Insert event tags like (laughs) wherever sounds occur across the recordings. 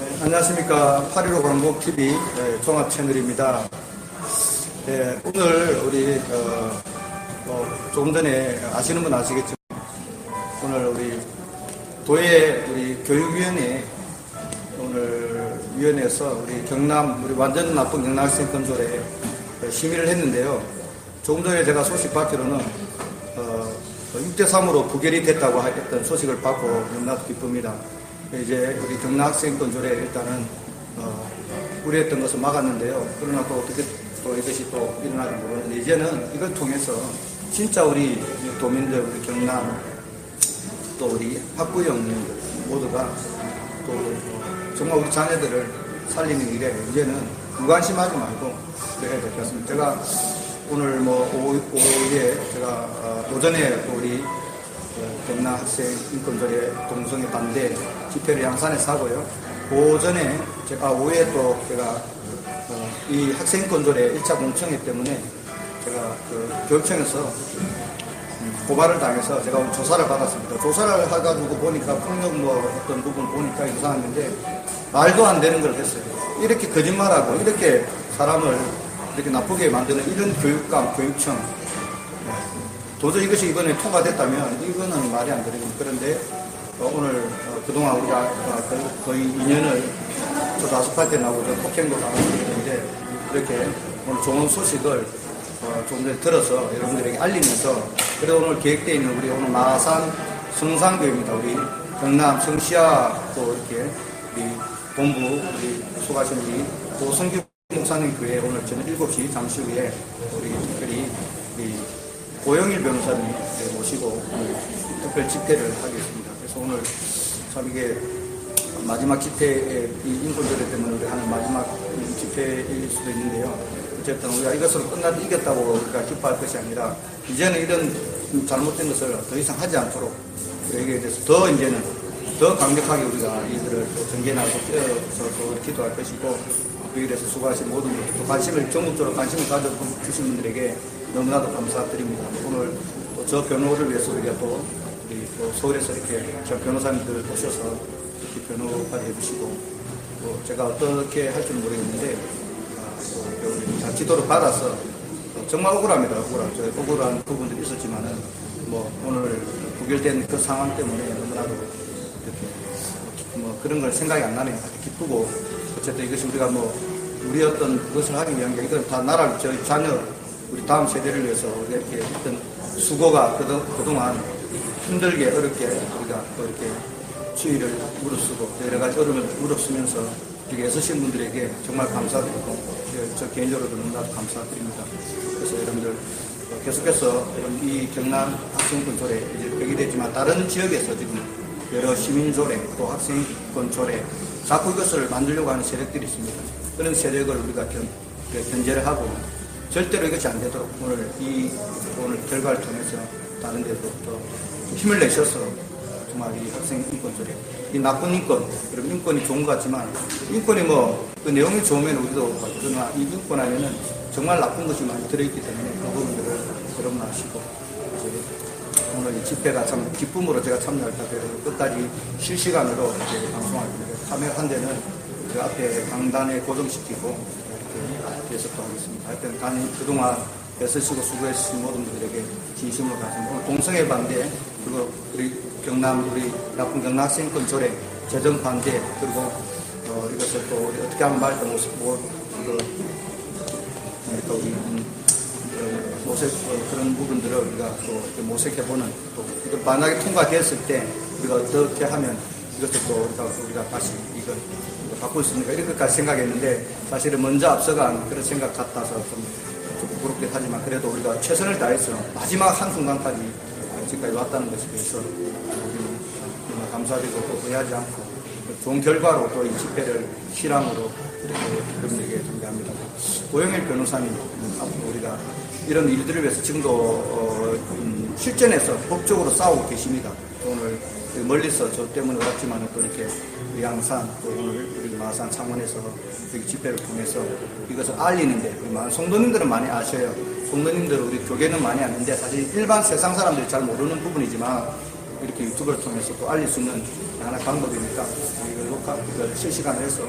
네, 안녕하십니까. 8.15 광복TV 네, 종합 채널입니다. 네, 오늘 우리, 어, 어, 조금 전에 아시는 분 아시겠지만, 오늘 우리 도의 우리 교육위원회, 오늘 위원회에서 우리 경남, 우리 완전 나쁜 경남 학생 건조에 심의를 했는데요. 조금 전에 제가 소식 받기로는, 어, 6대3으로 부결이 됐다고 했던 소식을 받고 너무나도 기쁩니다. 이제 우리 경남 학생권 조례 일단은 어, 우려했던 것을 막았는데요. 그러나 또 어떻게 또 이것이 또 일어나는 부분은 이제는 이걸 통해서 진짜 우리 도민들, 우리 경남 또 우리 학부 형님들 모두가 또 어, 정말 우리 자녀들을 살리는 일에 이제는 무관심하지 말고 그래야 될 것 같습니다. 제가 오늘 뭐 오후, 오후에 제가 어, 오전에 또 우리 어, 경남 학생 인권조례 동성애 반대 집회를 양산에서 하고요. 오전에 제가 오후에 또 제가 어, 이 학생 인권조례 1차 공청회 때문에 제가 그 교육청에서 음, 고발을 당해서 제가 오늘 조사를 받았습니다. 조사를 해가지고 보니까 폭력 뭐 어떤 부분 보니까 이상했는데 말도 안 되는 걸 했어요. 이렇게 거짓말하고 이렇게 사람을 이렇게 나쁘게 만드는 이런 교육감, 교육청 도저히 이것이 이번에 통과됐다면 이거는 말이 안 되는 그런데 어, 오늘 어, 그동안 우리가 어, 거의, 거의 2년을 저도 아스팔트에 나오고 저 폭행도 당하고 있는데 이렇게 오늘 좋은 소식을 어, 조금 전에 들어서 여러분들에게 알리면서 그래도 오늘 계획되어 있는 우리 오늘 마산 성산교입니다. 우리 경남 성시아 또 이렇게 우리 본부 우리 수고하신 우리 고성규 목사님 교회 오늘 저녁 7시 잠시 후에 우리 특별히 우리 고영일 변호사님 모시고 특별 집회를 하겠습니다. 오늘 참 이게 마지막 집회의 이 인권조례 때문에 우리 하는 마지막 집회일 수도 있는데요. 어쨌든 우리가 이것으로 끝나도 이겼다고 우리가 기뻐할 것이 아니라 이제는 이런 잘못된 것을 더 이상 하지 않도록 여기에 대해서 더 이제는 더 강력하게 우리가 이들을 또 전개나고 뛰어서 또 기도할 것이고 여기에서 수고하신 모든 분들 또 관심을 전국적으로 관심을 가져주신 분들에게 너무나도 감사드립니다. 오늘 또 저 변호를 위해서 우리가 또, 우리 또 서울에서 이렇게 저 변호사님들을 모셔서 이렇게 변호까지 해주시고 또 제가 어떻게 할지는 모르겠는데 아, 또 우리 다 지도를 받아서 정말 억울합니다. 억울한 저 억울한 부분들이 있었지만은 뭐 오늘 부결된 그 상황 때문에 너무나도 이렇게 뭐 그런 걸 생각이 안 나네요. 기쁘고 어쨌든 이것이 우리가 뭐 우리 어떤 그것을 하기 위한 게 이건 다 나라를 저희 자녀 우리 다음 세대를 위해서 이렇게 어떤 수고가 그동, 그동안 힘들게 어렵게 우리가 또 이렇게 추위를 무릅쓰고 여러 가지 어려움을 무릅쓰면서 이렇게 애쓰신 분들에게 정말 감사드리고 예, 저 개인적으로도 너무나도 감사드립니다. 그래서 여러분들 어, 계속해서 이 경남 학생권 조례 이제 벽이 되지만 다른 지역에서 지금 여러 시민 조례 또 학생권 조례 자꾸 이것을 만들려고 하는 세력들이 있습니다. 그런 세력을 우리가 견, 견제를 하고 절대로 이것이 안 되도록 오늘 이 오늘 결과를 통해서 다른 또 힘을 내셔서 정말 이 학생 인권 조례 이 나쁜 인권 여러분 인권이 좋은 것 같지만 인권이 뭐 그 내용이 좋으면 우리도 그러나 이 인권 안에는 정말 나쁜 것이 많이 들어있기 때문에 그 부분들을 여러분 아시고 오늘 이 집회가 참 기쁨으로 제가 참여할 때 끝까지 실시간으로 이제 방송할 텐데 카메라 한 대는 그 앞에 강단에 고정시키고 이렇게 뒤에서 또 하겠습니다. 하여튼 간 그동안 애쓰시고 수고해주신 모든 분들에게 진심으로. 오늘 동성애 반대 그리고 우리 경남 우리 나쁜 경남 학생권 조례 재정 반대 그리고 어, 이것을 또 우리 어떻게 하면 말도 못, 못 이거 네, 또 우리 음, 어, 모색 어, 그런 부분들을 우리가 또 이렇게 모색해보는 또 이거 만약에 통과되었을 때 우리가 어떻게 하면 이것을 또 우리가, 우리가 다시 이걸 바꿀 수 있는가 이렇게까지 생각했는데 사실은 먼저 앞서간 그런 생각 같아서 좀, 좀 부끄럽게 하지만 그래도 우리가 최선을 다해서 마지막 한순간까지 지금까지 왔다는 것에 대해서 우리는 감사드리고 또 후회하지 않고 좋은 결과로 또 이 집회를 실황으로 이렇게 여러분에게 준비합니다. 고영일 변호사님 앞으로 우리가 이런 일들을 위해서 지금도 어, 음, 실전에서 법적으로 싸우고 계십니다. 멀리서 저 때문에 왔지만 또 이렇게 우리 양산 또 오늘 우리 마산 창원에서 여기 집회를 통해서 이것을 알리는데 우리 많은 성도님들은 많이 아셔요. 성도님들 우리 교계는 많이 아는데 사실 일반 세상 사람들이 잘 모르는 부분이지만 이렇게 유튜브를 통해서 또 알릴 수 있는 하나의 방법이니까 이걸 녹화, 이걸 실시간으로 해서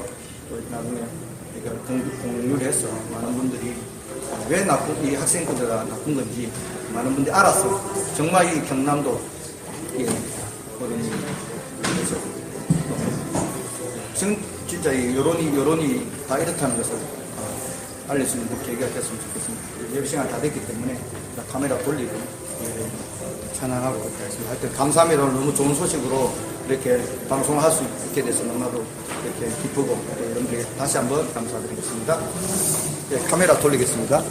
또 나중에 이걸 공, 공유를 해서 많은 분들이 왜 나쁜, 이 학생들가 나쁜 건지 많은 분들이 알아서 정말 이 경남도 이 어른이 그래서 지금 진짜 이 여론이 여론이 다 이렇다는 것을 어, 알릴 수 있는 그 계기가 됐으면 좋겠습니다. 예배 시간 다 됐기 때문에 카메라 돌리고 예, 찬양하고 이렇게 했습니다. 하여튼 감사합니다. 오늘 너무 좋은 소식으로 이렇게 방송을 할 수 있게 돼서 너무나도 이렇게 기쁘고 또 여러분들에게 다시 한번 감사드리겠습니다. 예, 카메라 돌리겠습니다.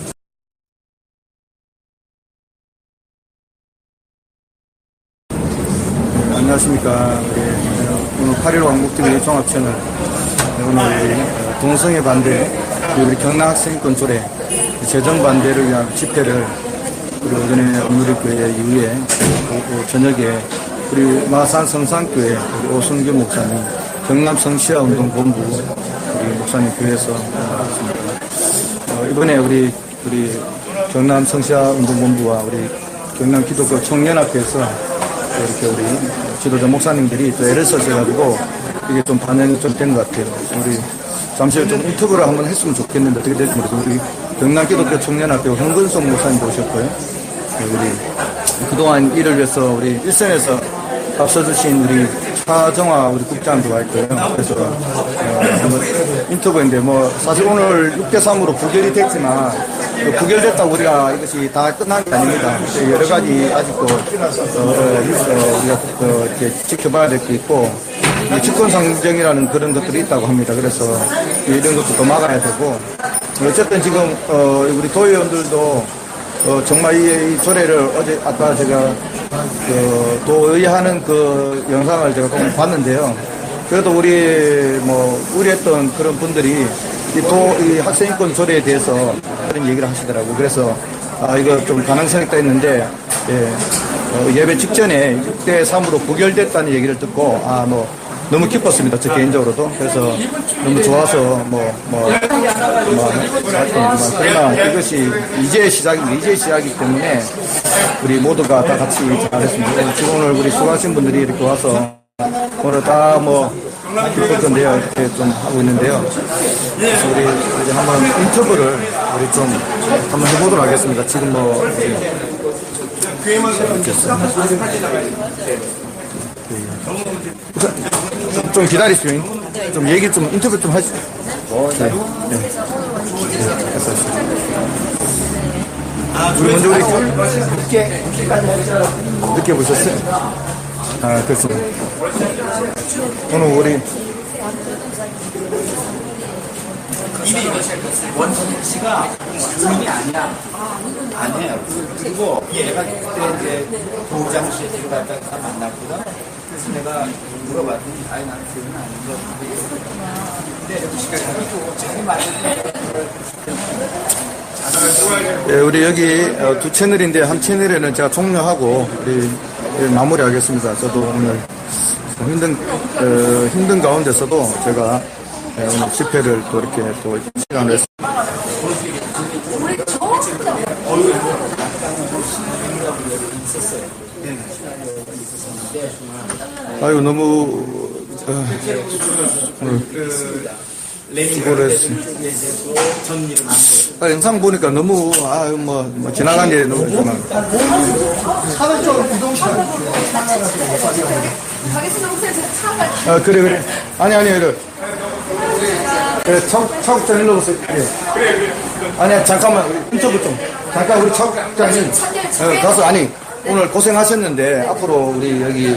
안녕하십니까. 예, 오늘 8.15 왕국TV 종합채널 네, 오늘 동성애 반대 그리고 우리 경남 학생권 조례 재정 반대를 위한 집회를 우리 오전에 오늘교회 이후에 저녁에 우리 마산 성산교회 우리 오승규 목사님 경남 성시아운동본부 우리 목사님 교회에서. 어, 이번에 우리 우리 경남 성시아운동본부와 우리 경남 기독교 청년학교에서 이렇게 우리 지도자 목사님들이 또 애를 써셔가지고 이게 좀 반영이 좀 된 것 같아요. 우리 잠시 후에 좀 인터뷰를 한번 했으면 좋겠는데 어떻게 될지 모르겠어요. 우리 경남 기독교 청년학교 홍근성 목사님도 오셨고요. 네, 우리 그동안 일을 위해서 우리 일선에서 앞서주신 우리 차정화 우리 국장도 와 있고요. 그래서 어, 한번 인터뷰인데 뭐 사실 오늘 6대3으로 부결이 됐지만 그 부결됐다고 우리가 이것이 다 끝난 게 아닙니다. 여러 가지 아직도 어, 어, 우리가 어, 이렇게 지켜봐야 될 게 있고 이 집권상정이라는 그런 것들이 있다고 합니다. 그래서 이런 것도 또 막아야 되고 어쨌든 지금 어, 우리 도의원들도 어, 정말 이, 이 조례를 어제 아까 제가 그 도의하는 그 영상을 제가 봤는데요. 그래도 우리 뭐 우려했던 그런 분들이 이 도, 이 학생인권 조례에 대해서 그런 얘기를 하시더라고. 그래서 아 이거 좀 가능성이 있다 했는데 예, 어, 예배 직전에 6대 3으로 부결됐다는 얘기를 듣고 아 뭐 너무 기뻤습니다. 저 개인적으로도. 그래서 너무 좋아서 뭐, 뭐, 뭐, 그러나 이것이 이제 시작입니다. 이제 시작이기 때문에 우리 모두가 다 같이 잘했습니다. 지금 오늘 우리 수고하신 분들이 이렇게 와서 오늘 다 뭐 기쁠 건데요. 이렇게 좀 하고 있는데요. 그래서 우리 이제 한번 인터뷰를 우리 좀 한번 해보도록 하겠습니다. 지금 뭐 좀, 좀 기다리시죠. 좀 얘기 좀 인터뷰 좀 하시죠. 네. 네. 네. 됐어요. 우리 먼저 우리 늦게 늦게 보셨어요? 아 그렇습니다. 오늘 우리 원씨가 주민이 아니야. 아니에요. 그리고 얘가 그때 이제 도장실에 들어갔다가 만났거든. 그래서 내가 물어봤더니, 아니, 나는 주민 아닌 거 같아. 근데 씨가 자기도 자기 말을 네, 우리 여기 어, 두 채널인데 한 채널에는 제가 종료하고 우리 예, 마무리하겠습니다. 저도 오늘 좀 힘든 어, 힘든 가운데서도 제가 예, 오늘 집회를 또 이렇게 또 시간을 해서 아유 너무 어, 오늘 했습니다. 아, 영상 보니까 너무 아유 뭐, 뭐 지나간 게 너무 지나. 아 그래 그래. 아니 아니 그래 그래 차- 차국장 일로 오세요. 그래 아니야 잠깐만. 우리 인터뷰 좀. 잠깐 우리 차국장님 어, 가서 아니 오늘 고생하셨는데 앞으로 우리 여기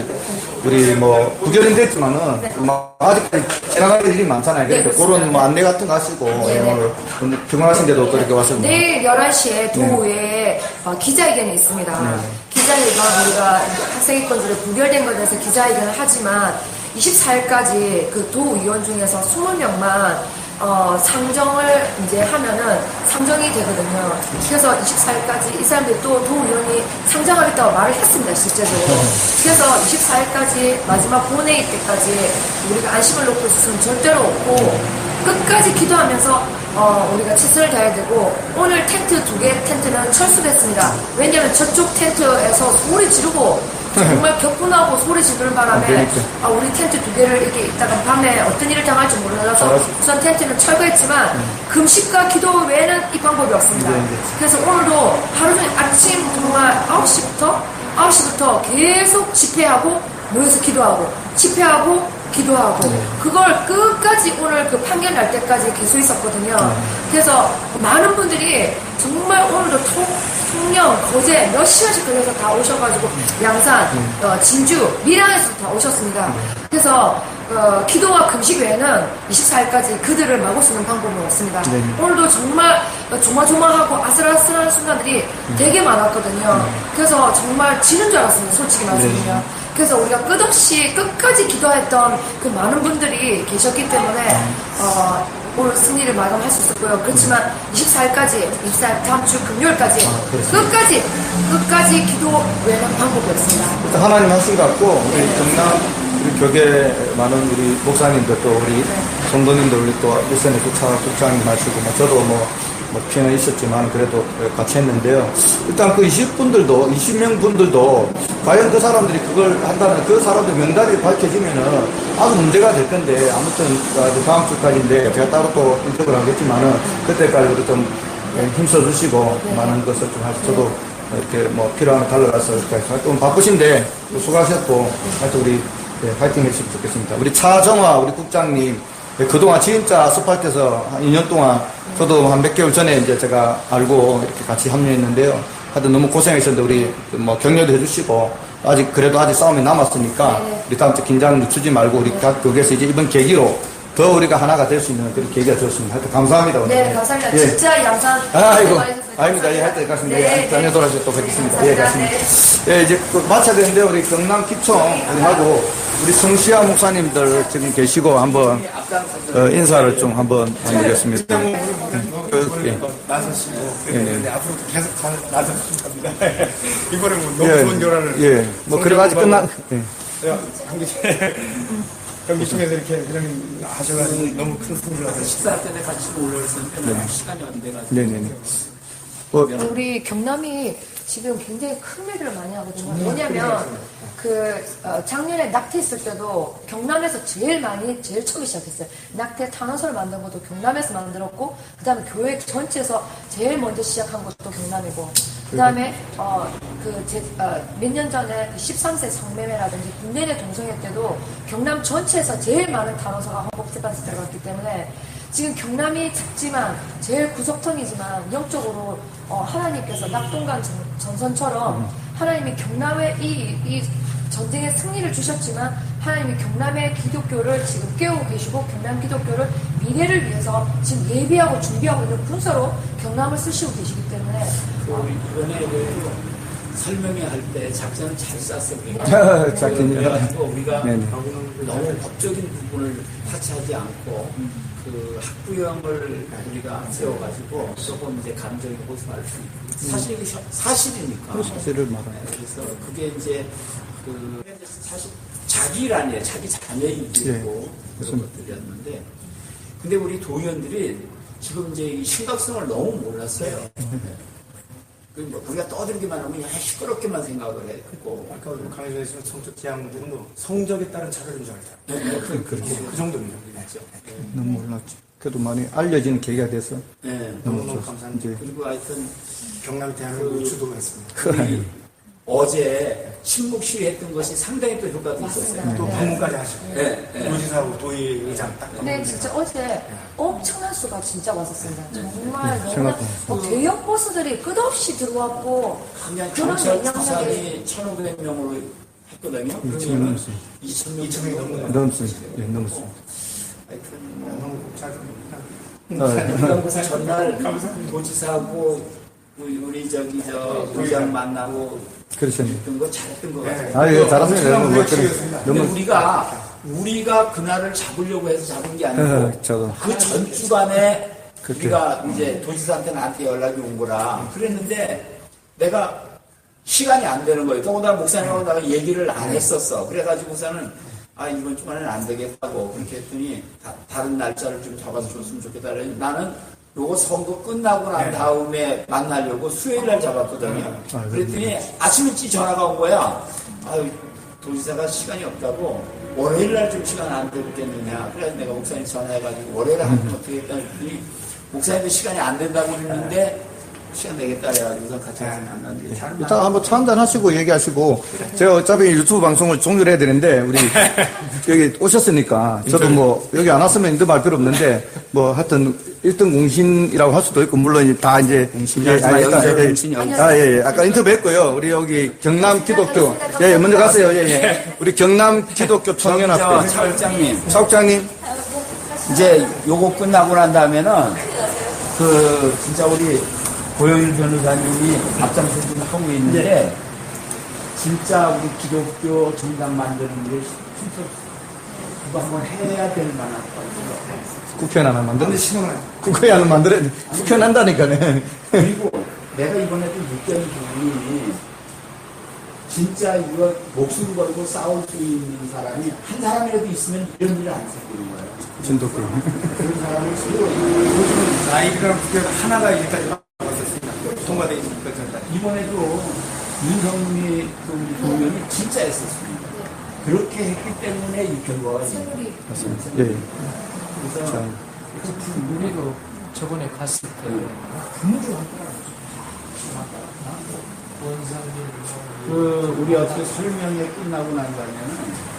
우리 뭐 부결은 됐지만은 뭐 아직까지 지나갈 일이 많잖아요. 그러니까 그런 뭐 안내 같은 거 하시고 오늘 오늘 평화하신 데도 또 이렇게 와서 내일 11시에 도우에 어, 기자회견이 있습니다. 기자회견 우리가 학생회권들이 부결된 것에 대해서 기자회견을 하지만 24일까지 그 도의원 중에서 20명만 어, 상정을 이제 하면은 상정이 되거든요. 그래서 24일까지 이 사람들이 또 도의원이 상정하겠다고 말을 했습니다, 실제로. 그래서 24일까지 마지막 본회의 때까지 우리가 안심을 놓고 있으면 절대로 없고 끝까지 기도하면서 어, 우리가 최선을 다해야 되고 오늘 텐트 두 개 텐트는 철수됐습니다. 왜냐하면 저쪽 텐트에서 소리 지르고 정말 격분하고 소리 지르는 바람에 그러니까. 아, 우리 텐트 두 개를 이렇게 있다가 밤에 어떤 일을 당할지 몰라서 알았어. 우선 텐트는 철거했지만 금식과 기도 외에는 이 방법이 없습니다. 네, 네. 그래서 오늘도 하루 종일 아침 정말 9시부터 9시부터 계속 집회하고 모여서 기도하고 집회하고 기도하고 네. 그걸 끝까지 오늘 그 판결 날 때까지 계속 있었거든요. 네. 그래서 많은 분들이 정말 오늘도 통, 통영, 거제 몇 시간씩 걸려서 다 오셔가지고 양산, 네. 어, 진주, 밀양에서 다 오셨습니다. 그래서 어, 기도와 금식 외에는 24일까지 그들을 막을 수 있는 방법은 없습니다. 네. 오늘도 정말 조마조마하고 아슬아슬한 순간들이 되게 많았거든요. 그래서 정말 지는 줄 알았습니다. 솔직히 말씀드리면. 그래서 우리가 끝없이 끝까지 기도했던 그 많은 분들이 계셨기 때문에 어, 오늘 승리를 마감할 수 있었고요. 그렇지만 24일까지, 24일 다음 주 금요일까지 끝까지 끝까지 기도 외에는 방법이 없습니다. 일단 하나님 하신 것 같고 우리 경남 우리 교계 많은 우리 목사님들 또 우리 성도님들 우리 또 일선의 교차 국장님 하시고 뭐 저도 뭐, 뭐 피해는 있었지만 그래도 같이 했는데요. 일단 그 20분들도 20명 분들도 과연 그 사람들이 그걸 한다면 그 사람들 명단이 밝혀지면은 아주 문제가 될 건데 아무튼 다음 주까지인데 제가 따로 또 인터뷰를 하겠지만은 그때까지 우리 좀 힘써 주시고 많은 것을 좀 하시 저도 이렇게 뭐 필요하면 달려가서 이렇게 바쁘신데 또 수고하셨고 하여튼 우리 네, 파이팅 해주시면 좋겠습니다. 우리 차정화 우리 국장님 네, 그동안 진짜 아스팔트에서 한 2년 동안 저도 한 몇 개월 전에 이제 제가 알고 이렇게 같이 합류했는데요. 하여튼 너무 고생하셨는데 우리 뭐 격려도 해주시고 아직 그래도 아직 싸움이 남았으니까 네. 우리 다음 주 긴장 늦추지 말고 우리 각 거기에서 이제 이번 계기로 더 우리가 하나가 될 수 있는 그런 계기가 되었습니다. 하여튼 감사합니다. 오늘. 네, 감사합니다. 예. 진짜 양산. 아이고, 많으셨어요. 아닙니다. 예, 하여튼 갔습니다. 예, 네, 다녀 네. 돌아서 또 뵙겠습니다. 네, 예, 감사합니다. 갔습니다. 예, 이제 그 마쳐야 되는데, 우리 경남 기총 우리하고 우리 성시아 목사님들 지금 계시고 한번 어, 인사를 좀 한번 드리겠습니다. 그, 예. 나서시고 예. 앞으로 계속 가- 나서실 겁니다. 이번에 뭐 너무 예, 좋은 결과를 예, 뭐, 그래가지고 끝난, 예. 경기 중에서 (laughs) 이렇게 그냥 하셔가지고 너무 큰 하셨습니다. 식사 때문에 같이 올라왔었는데 너무 시간이 안 돼가지고 네네네. 뭐, 우리 경남이 지금 굉장히 큰 일을 많이 하거든요. 왜냐면 그 어, 작년에 낙태 있을 때도 경남에서 제일 많이 제일 처음에 시작했어요. 낙태 탄원서를 만든 것도 경남에서 만들었고 그다음에 교회 전체에서 제일 먼저 시작한 것도 경남이고 그다음에 어, 어그몇 년 전에 그 13세 성매매라든지 군내내 동성애 때도 경남 전체에서 제일 많은 탄원서가 헌법재판소에 들어갔기 때문에 지금 경남이 작지만 제일 구석통이지만 영적으로 어, 하나님께서 낙동강 전, 전선처럼 하나님이 경남에 이, 이 전쟁에 승리를 주셨지만 하나님이 경남의 기독교를 지금 깨우고 계시고 경남 기독교를 미래를 위해서 지금 예비하고 준비하고 있는 군사로 경남을 쓰시고 계시기 때문에 그 이번에 그 설명회 할때 작전을 잘 짰어요. (laughs) 작전이요? 그래가지고 우리가 네네. 너무 법적인 부분을 타치하지 않고 그 학부형을 우리가 세워가지고 조금 이제 감정이 호소할 수 있고 사실 이게 셔- 사실이니까. 사실을 말하는 그래서 그게 이제 그 사실 자기 일 아니에요. 자기 자녀 일이고 예, 그런. 것들이었는데 근데 우리 도의원들이 지금 이제 이 심각성을 너무 몰랐어요. 그뭐 우리가 떠들기만 하면 야, 시끄럽게만 생각을 했고 아까 우리 강의에서 성적 제한들은 뭐 성적에 따른 차별인 줄 알죠. 그, 그렇게 그 정도입니다. 했죠. 너무 몰랐지. 그래도 많이 알려지는 계기가 돼서 네. 너무 너무 감사합니다. 이제 그리고 하여튼 경남 대학을 주도를 했습니다. 어제 침묵 시위했던 것이 상당히 또 효과가 있었어요. 또 방문까지 하시고 네, 네. 도지사하고 도의 의장 딱 근데 진짜 어제 엄청난 수가 진짜 왔었습니다. 정말 너무나 생각보다. 뭐 대형 버스들이 끝없이 들어왔고 그냥 그런 영향력이 부산이 1,500명으로 했거든요. 2,000명 그러면 넘었어요. 2,000명 2,000명이 넘는 넘었습니다. 예, 넘었습니다. 하여튼 너무 잘 아, 전날 도지사하고 우리, 우리 저기 저 의장 만나고 그러셨네요. 했던 거 잘했던 거 같아요. 아, 예, 잘하셨네요. 너무 엄청난 멋지네. 근데 너무, 우리가 우리가 그날을 잡으려고 해서 잡은 게 아니고 어, 저도. 그 전주간에 그때. 우리가 이제 도지사한테 나한테 연락이 온 거라 그랬는데 내가 시간이 안 되는 거예요. 더군다나 목사님하고 내가 얘기를 안 했었어. 그래가지고서는 아 이번 주간에는 안 되겠다고 그렇게 했더니 다, 른 날짜를 좀 잡아서 줬으면 좋겠다. 나는 요거 선거 끝나고 난 다음에 만나려고 수요일 날 잡았거든요. 그랬더니 아침 일찍 전화가 온 거야. 아유, 도지사가 시간이 없다고 월요일 날 좀 시간 안 되겠느냐. 그래서 내가 목사님 전화해가지고 월요일 날 하면 어떻게 했다 했더니 목사님도 시간이 안 된다고 그러는데 시간 되겠다 해가지고서 같이 가서 만났는데 잘 이따 한번 차 한잔 하시고 얘기하시고 제가 어차피 유튜브 방송을 종료해야 되는데 우리 (laughs) 여기 오셨으니까 저도 뭐 여기 안 왔으면 인도 말 필요 없는데 뭐 하여튼 1등 공신이라고 할 수도 있고 물론 다 이제 하지 마, 여기서 예, 공신이 여기. 아, 예, 예. 아까 인터뷰 했고요. 우리 여기 경남 기독교 예, 예, 먼저 가세요. 예, 예. 우리 경남 기독교 청년학교 차 회장님 사업장님 이제 요거 끝나고 난 다음에는 그 진짜 우리 고영일 변호사님이 앞장서 좀 하고 있는데 진짜 우리 기독교 정당 만드는 게 진짜 그거 한번 해야 될 만한 국회의원 하나 만드는 국회의원 하나 만들어야 돼. 국회의원 한다니까네. 그리고 내가 이번에 좀 느끼는 부분이 진짜 이거 목숨 걸고 싸울 수 있는 사람이 한 사람이라도 있으면 이런 일이 안 생기는 거예요. 진돗개. 그런 사람을 쓰고 나이랑 국회 하나가 왔었습니다. 통과돼 있으니까 전다. 이번에도 윤석미 그 우리 동료는 진짜 애썼습니다. 그렇게 했기 때문에 이 결과가 있는 거예요. 예, 예. 그래서 우리도 저번에 갔을 때 원상님 그 우리 어떻게 설명회 끝나고 난 다음에는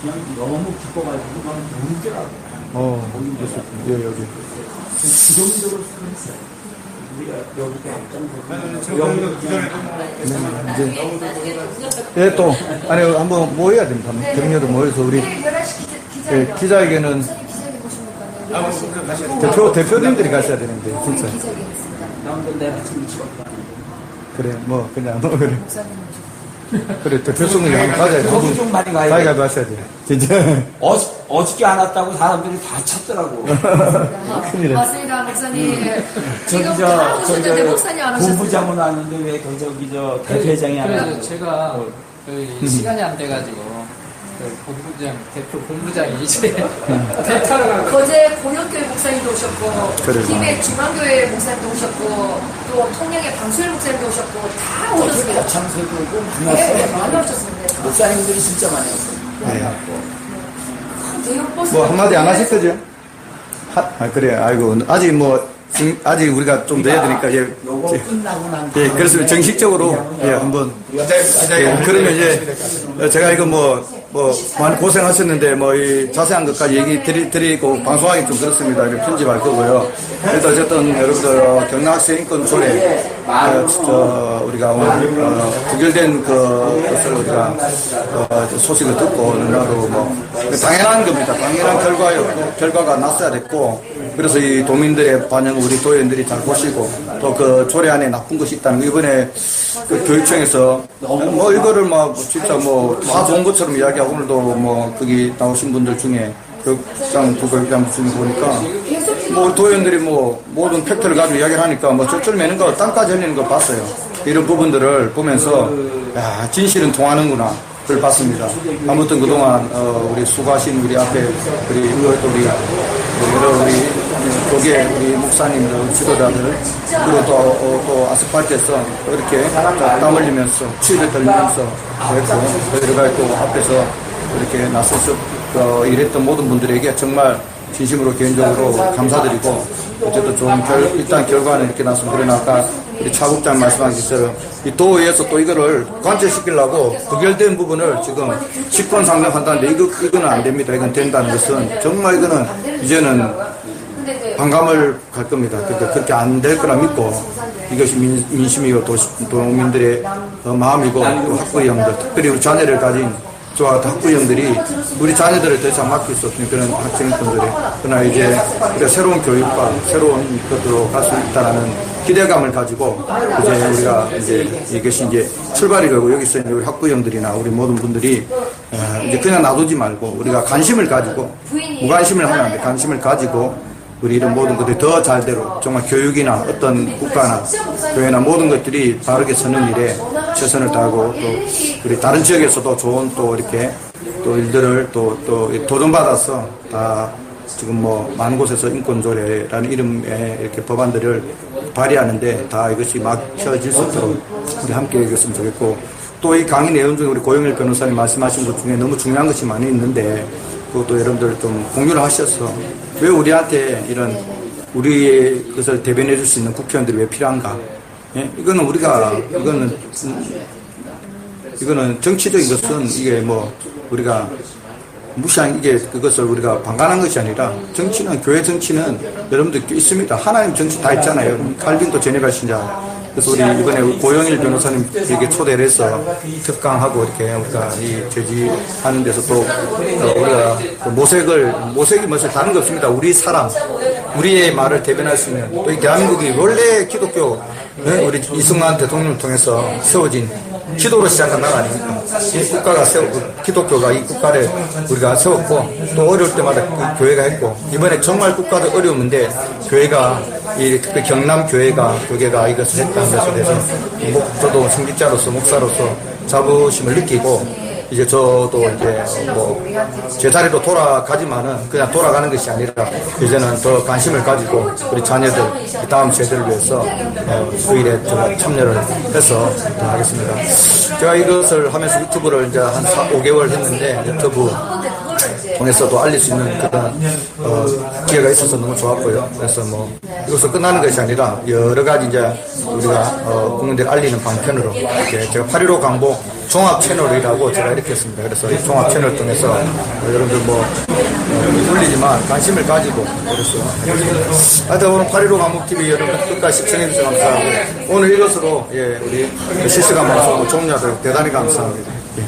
그냥 너무 기뻐가지고 막 울더라고요. 어, 예, 여기. 그 정도로 수고했어요. 우리가 여기가 저번에도 기존에 예, 또, 아니, 한번 모여야 됩니다. 격려도 모여서 우리 11시 예, 기자회견. 보십니까? 아, 내일 11시. 뭐, 가셔야 돼요. 대표, 대표님들이 가셔야 되는데, 진짜. 그래, 뭐, 그냥, 뭐, 그래. 목사님 그래, 대표성을 한번 가져야 돼. 거기 좀 많이 가야 돼. 가위가위 하셔야 돼. 진짜. 어, 어저께 안 왔다고 사람들이 다 찾더라고. 큰일이네. 맞습니다, 목사님. 지금 저기 다 오셨는데 목사님 안 오셨어요. 본부장은 왔는데 왜그 저기 저 대표장이 안 왔는데 제가 그 시간이 안 돼가지고 그 본부장 대표 본부장이 이제 (laughs) 가고 거제 공영교회 목사님도 오셨고, 그래요. 김해 중앙교회 목사님도 오셨고, 또 통영의 방수일 목사님도 오셨고, 다 오셨습니다. 거창세도 오고 네, 네, 만났어요. 많이 오셨습니다. 목사님들이 진짜 많이 왔어요. 큰 대형 버스. 뭐, 한마디 안 하실 거죠? 하, 아, 그래, 아이고. 아직 뭐, 진- 아직 우리가 좀더 해야 되니까, 예. 요거 끝나고 난 예, 그래서 정식적으로, 예, 한번. 예, 그러면 이제 어, 제가 이거 뭐, 뭐, 많이 고생하셨는데, 뭐, 이 자세한 것까지 얘기 드리, 드리고, 방송하기 좀 그렇습니다. 이렇게 편집할 거고요. 그래도 어쨌든 여러분들, 어, 경락학생 인권 조례, 어, 저, 우리가 오늘, 어, 부결된 그, 것을 우리가, 어, 소식을 듣고, 나도 뭐, 당연한 겁니다. 당연한 결과였고, 결과가 났어야 됐고, 그래서 이 도민들의 반영을 우리 도의원들이 잘 보시고, 또 그 조례 안에 나쁜 것이 있다는 거, 이번에 그 교육청에서 뭐 이거를 막 진짜 뭐다 좋은 것처럼 이야기하고 오늘도 뭐 거기 나오신 분들 중에 교육장 부교육장 중에 보니까 뭐 도의원들이 뭐 모든 팩트를 가지고 이야기를 하니까 뭐 저줄 매는 거 땅까지 흘리는 걸 봤어요. 이런 부분들을 보면서 야 진실은 통하는구나. 그걸 봤습니다. 아무튼 그동안 어, 우리 수고하신 우리 앞에 우리 또 우리 여러 우리 교계 우리 목사님들 지도자들 그리고 또, 어, 또 아스팔트에서 이렇게 땀 흘리면서 추위를 떨면서 했고 가지 또 앞에서 이렇게 나서서 어, 일했던 모든 분들에게 정말 진심으로 개인적으로 감사드리고 어쨌든 좋은 결, 일단 결과는 이렇게. 그러나 아까 우리 차국장 말씀하신 것처럼 이 도의에서 또 이거를 관철시키려고 부결된 부분을 지금 직권 상정한다는데 이거, 이거는 안 됩니다. 이건 된다는 것은 정말 이거는 이제는 반감을 갈 겁니다. 그러니까 그렇게 안 될 거라 믿고 이것이 민, 민심이고 도, 도민들의 어, 마음이고 또 학부형들, 특별히 우리 자녀를 가진 저와 같은 학부 형들이 우리 자녀들을 더 이상 맡길 수 없는 그런 학생분들의 그러나 이제 우리가 새로운 교육과 새로운 것으로 갈 수 있다는 기대감을 가지고 이제 우리가 이제 이것이 이제 출발이 되고 여기서 이제 우리 학부 형들이나 우리 모든 분들이 어, 이제 그냥 놔두지 말고 우리가 관심을 가지고 무관심을 하면 안 돼. 관심을 가지고 우리 이런 모든 것들이 더 잘대로 정말 교육이나 어떤 국가나 교회나 모든 것들이 바르게 서는 일에 최선을 다하고 또 우리 다른 지역에서도 좋은 또 이렇게 또 일들을 또, 또 도전받아서 다 지금 뭐 많은 곳에서 인권조례라는 이름의 이렇게 법안들을 발의하는데 다 이것이 막혀질 수 있도록 우리 함께 해줬으면 좋겠고 또 이 강의 내용 중에 우리 고영일 변호사님 말씀하신 것 중에 너무 중요한 것이 많이 있는데 그것도 여러분들 좀 공유를 하셔서 왜 우리한테 이런 우리의 것을 대변해 줄 수 있는 국회의원들이 왜 필요한가? 예? 이거는 우리가 이거는 음, 이거는 정치적인 것은 이게 뭐 우리가 무시한 이게 그것을 우리가 방관한 것이 아니라 정치는 교회 정치는 여러분들 있습니다. 하나님 정치 다 있잖아요. 칼빈도 제네바 신자. 그래서 우리 이번에 고영일 변호사님 이렇게 초대를 해서 특강하고 이렇게 우리가 이 제지하는 데서 또 어, 우리가 그 모색을 모색이 뭐지 다른 거 없습니다. 우리 사람 우리의 말을 대변할 수 있는 또 이 대한민국이 원래 기독교 네? 우리 이승만 대통령을 통해서 세워진 기도로 시작한 나라 아닙니까? 이 국가가 세우고 기독교가 이 국가를 우리가 세웠고 또 어려울 때마다 그 교회가 했고 이번에 정말 국가도 어려웠는데 교회가 이 특히 경남 교회가 교계가 이것을 했다는 것에 대해서 목, 저도 성직자로서 목사로서 자부심을 느끼고 이제 저도 이제 뭐 제 자리로 돌아가지만은 그냥 돌아가는 것이 아니라 이제는 더 관심을 가지고 우리 자녀들 이 다음 세대를 위해서 어, 수일에 제가 참여를 해서 하겠습니다. 제가 이것을 하면서 유튜브를 이제 한 4, 5개월 했는데 유튜브 통해서도 알릴 수 있는 그런 어, 기회가 있어서 너무 좋았고요. 그래서 뭐 이것을 끝나는 것이 아니라 여러 가지 이제 우리가 어, 국민들 알리는 방편으로 이렇게 제가 8.15 강보 종합 채널이라고 제가 이렇게 했습니다. 그래서 이 종합 채널 통해서 어, 여러분들 뭐 어, 울리지만 관심을 가지고 그래서 하여튼 오늘 8.15 강북 TV 여러분 끝까지 시청해 주셔서 감사하고 오늘 이것으로 예 우리 실시간 방송 종료하도록 대단히 감사합니다. 예.